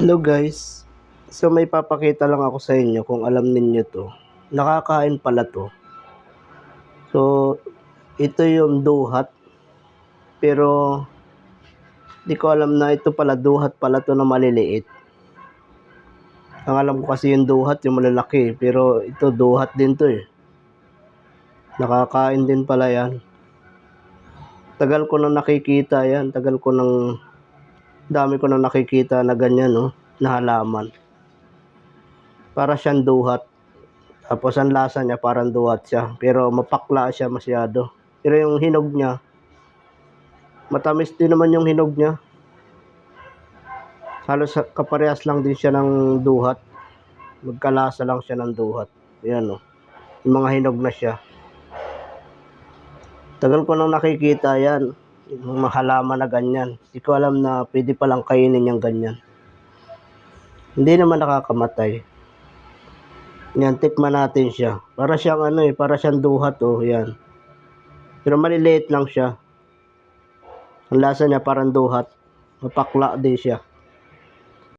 Hello guys. So may papakita lang ako sa inyo kung alam ninyo to. Nakakain pala to. So ito yung duhat. Pero di ko alam na ito pala duhat pala to na maliliit. Ang alam ko kasi yung duhat yung malalaki. Pero ito duhat din to eh. Nakakain din pala yan. Tagal ko na nakikita yan. Tagal ko nang dami ko na nakikita na ganyan no. Na halaman. Para siyang duhat. Tapos ang lasa niya parang duhat siya. Pero mapakla siya masyado. Pero yung hinog niya, matamis din naman yung hinog niya. Halos kaparehas lang din siya ng duhat. Magkalasa lang siya ng duhat. Ayan o. Yung mga hinog na siya. Tagal ko nang nakikita yan. Yung halaman na ganyan. Hindi ko alam na pwede palang kainin yung ganyan. Hindi naman nakakamatay. Yan, tikman natin siya. Para siyang ano eh, para siyang duhat oh, yan. Pero maliliit lang siya. Ang lasa niya parang duhat. Mapakla din siya.